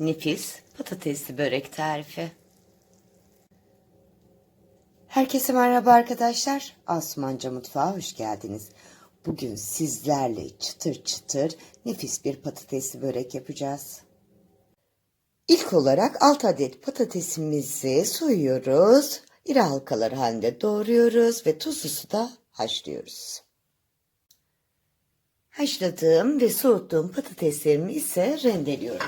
nefis patatesli börek tarifi. Herkese merhaba arkadaşlar. Asumanca Mutfağa hoş geldiniz. Bugün sizlerle çıtır çıtır nefis bir patatesli börek yapacağız. İlk olarak 6 adet patatesimizi soyuyoruz. İri halkalar halinde doğruyoruz ve tuzlu suda haşlıyoruz. Haşladığım ve soğuttuğum patateslerimi ise rendeliyorum.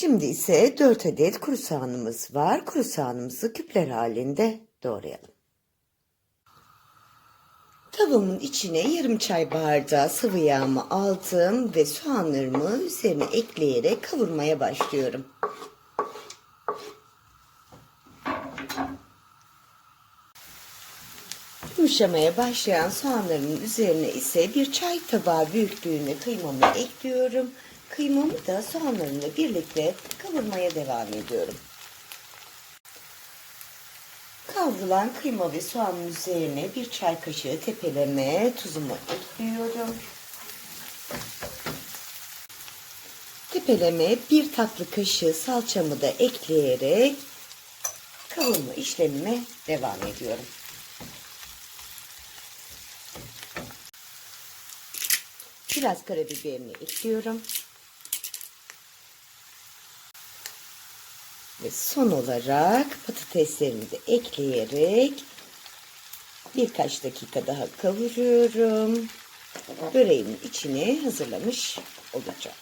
Şimdi ise 4 adet kuru soğanımız var. Kuru soğanımızı küpler halinde doğrayalım. Tavamın içine yarım çay bardağı sıvı yağımı aldım ve soğanlarımı üzerine ekleyerek kavurmaya başlıyorum. Yumuşamaya başlayan soğanlarımın üzerine ise bir çay tabağı büyüklüğünde kıymamı ekliyorum. Kıymamı da soğanlarımla birlikte kavurmaya devam ediyorum. Kavrulan kıyma ve soğanın üzerine bir çay kaşığı tepeleme tuzumu ekliyorum. Tepeleme bir tatlı kaşığı salçamı da ekleyerek kavurma işlemime devam ediyorum. Biraz karabiberini ekliyorum. Ve son olarak patateslerimi de ekleyerek birkaç dakika daha kavuruyorum. Böreğimin içini hazırlamış olacağım.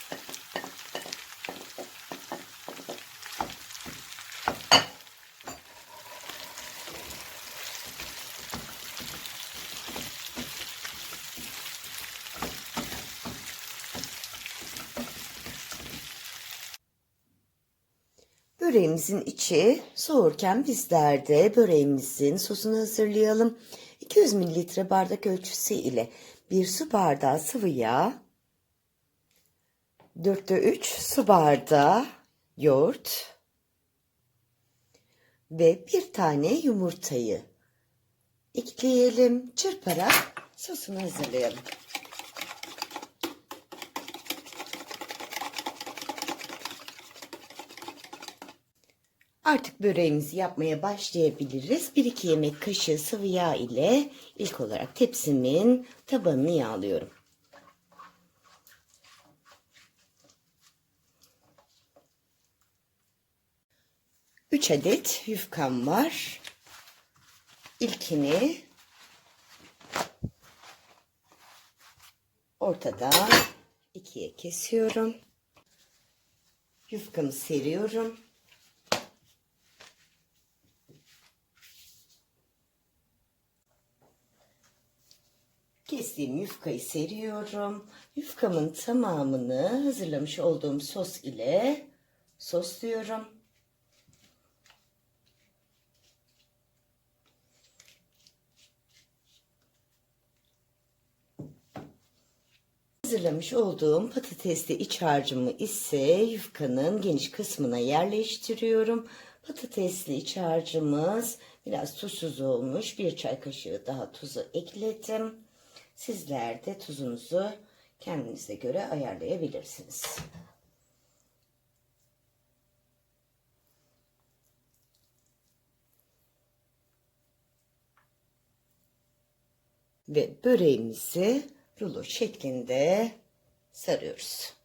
Böreğimizin içi soğurken bizler de böreğimizin sosunu hazırlayalım. 200 mililitre bardak ölçüsü ile bir su bardağı sıvı yağ, 4'te 3 su bardağı yoğurt ve bir tane yumurtayı ekleyelim. Çırparak sosunu hazırlayalım. Artık böreğimizi yapmaya başlayabiliriz. 1-2 yemek kaşığı sıvı yağ ile ilk olarak tepsimin tabanını yağlıyorum. Üç adet yufkam var. İlkini ortadan ikiye kesiyorum. Yufkamı seriyorum. Kestiğim yufkayı seriyorum. Yufkamın tamamını hazırlamış olduğum sos ile sosluyorum. Hazırlamış olduğum patatesli iç harcımı ise yufkanın geniş kısmına yerleştiriyorum. Patatesli iç harcımız biraz tuzsuz olmuş. Bir çay kaşığı daha tuzu ekledim. Sizler de tuzunuzu kendinize göre ayarlayabilirsiniz. Ve böreğimizi rulo şeklinde sarıyoruz.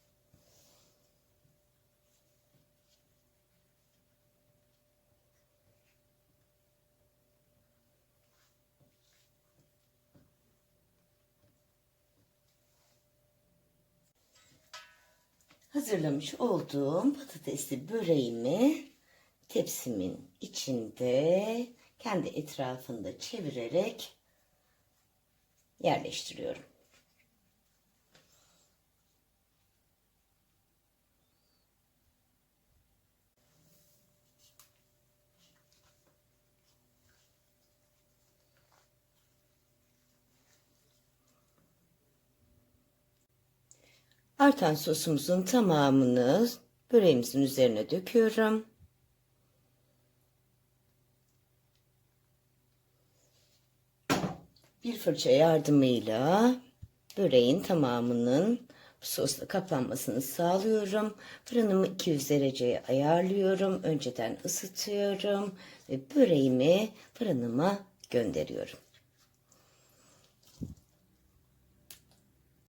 Hazırlamış olduğum patatesli böreğimi tepsimin içinde kendi etrafında çevirerek yerleştiriyorum. Artan sosumuzun tamamını böreğimizin üzerine döküyorum. Bir fırça yardımıyla böreğin tamamının sosla kaplanmasını sağlıyorum. Fırınımı 200 dereceye ayarlıyorum. Önceden ısıtıyorum ve böreğimi fırınıma gönderiyorum.